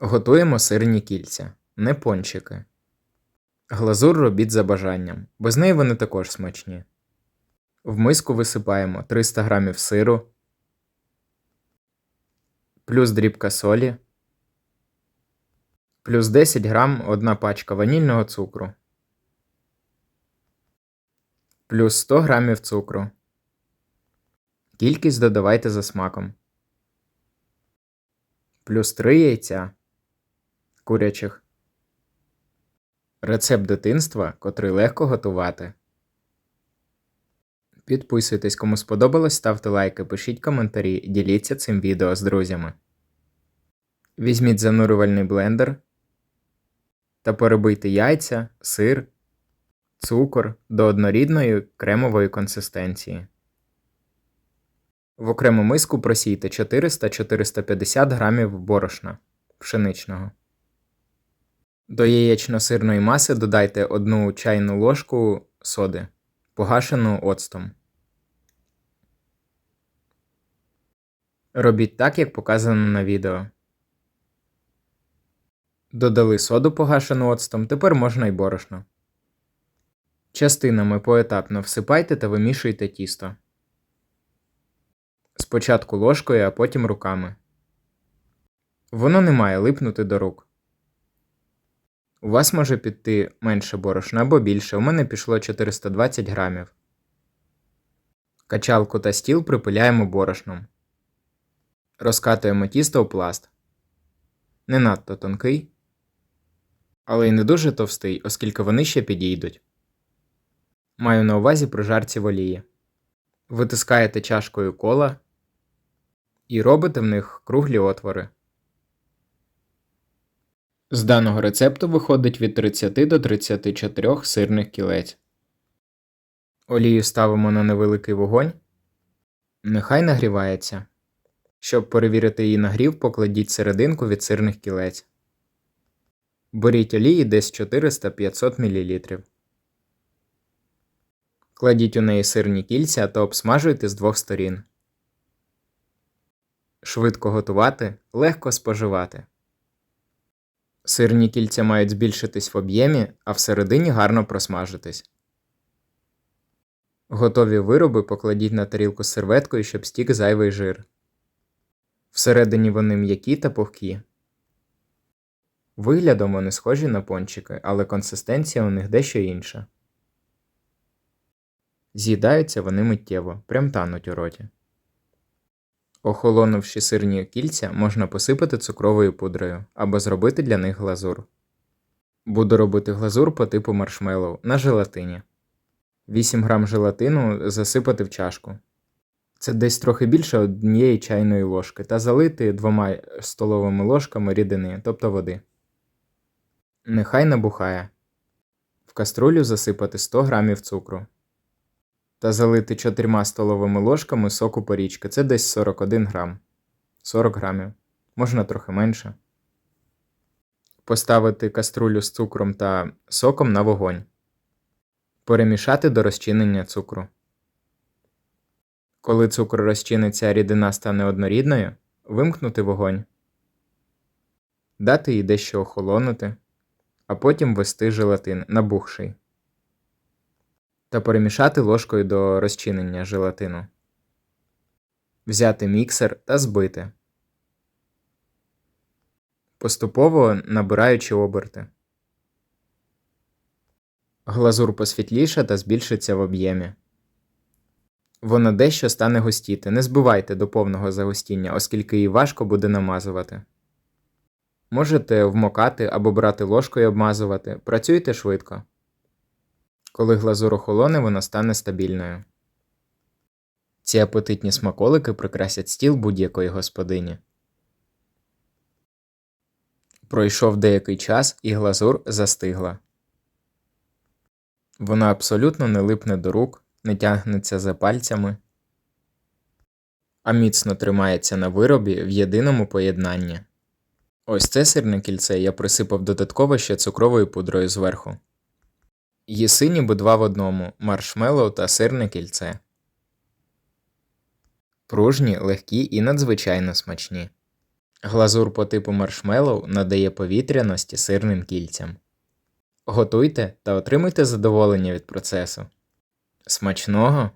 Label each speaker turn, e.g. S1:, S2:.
S1: Готуємо сирні кільця, не пончики. Глазур робіть за бажанням, без неї вони також смачні. В миску висипаємо 300 г сиру, плюс дрібка солі, плюс 10 г одна пачка ванільного цукру, плюс 100 г цукру. Кількість додавайте за смаком. Плюс 3 яйця курячих. Рецепт дитинства, котрий легко готувати. Підписуйтесь, кому сподобалось, ставте лайки, пишіть коментарі, діліться цим відео з друзями. Візьміть занурювальний блендер та перебийте яйця, сир, цукор до однорідної кремової консистенції. В окрему миску просійте 400-450 грамів борошна пшеничного. До яєчно-сирної маси додайте 1 чайну ложку соди, погашену оцтом. Робіть так, як показано на відео. Додали соду погашену оцтом, тепер можна й борошно. Частинами поетапно всипайте та вимішуйте тісто. Спочатку ложкою, а потім руками. Воно не має липнути до рук. У вас може піти менше борошна або більше. У мене пішло 420 грамів. Качалку та стіл припиляємо борошном. Розкатуємо тісто у пласт. Не надто тонкий, але й не дуже товстий, оскільки вони ще підійдуть. Маю на увазі прожарці в олії. Витискаєте чашкою кола і робите в них круглі отвори. З даного рецепту виходить від 30 до 34 сирних кілець. Олію ставимо на невеликий вогонь. Нехай нагрівається. Щоб перевірити її нагрів, покладіть серединку від сирних кілець. Беріть олії десь 400-500 мл. Кладіть у неї сирні кільця та обсмажуйте з двох сторін. Швидко готувати, легко споживати. Сирні кільця мають збільшитись в об'ємі, а всередині гарно просмажитись. Готові вироби покладіть на тарілку з серветкою, щоб стік зайвий жир. Всередині вони м'які та пухкі. Виглядом вони схожі на пончики, але консистенція у них дещо інша. З'їдаються вони миттєво, прям тануть у роті. Охолонувши сирні кільця, можна посипати цукровою пудрою або зробити для них глазур. Буду робити глазур по типу маршмеллоу на желатині. 8 грам желатину засипати в чашку. Це десь трохи більше однієї чайної ложки та залити двома столовими ложками рідини, тобто води. Нехай набухає. В каструлю засипати 100 грамів цукру та залити 4 столовими ложками соку порічки. Це десь 41 грам. 40 грамів. Можна трохи менше. Поставити каструлю з цукром та соком на вогонь. Перемішати до розчинення цукру. Коли цукор розчиниться, рідина стане однорідною, вимкнути вогонь. Дати їй дещо охолонути, а потім ввести желатин набухший та перемішати ложкою до розчинення желатину. Взяти міксер та збити, поступово набираючи оберти. Глазур посвітліше та збільшиться в об'ємі. Вона дещо стане густіти. Не збивайте до повного загустіння, оскільки її важко буде намазувати. Можете вмокати або брати ложкою і обмазувати. Працюйте швидко. Коли глазур охолоне, вона стане стабільною. Ці апетитні смаколики прикрасять стіл будь-якої господині. Пройшов деякий час і глазур застигла. Вона абсолютно не липне до рук, не тягнеться за пальцями, а міцно тримається на виробі в єдиному поєднанні. Ось це сирне кільце я присипав додатково ще цукровою пудрою зверху. Їси ніби два в одному маршмеллоу та сирне кільце. Пружні, легкі і надзвичайно смачні. Глазур по типу маршмеллоу надає повітряності сирним кільцям. Готуйте та отримуйте задоволення від процесу. Смачного!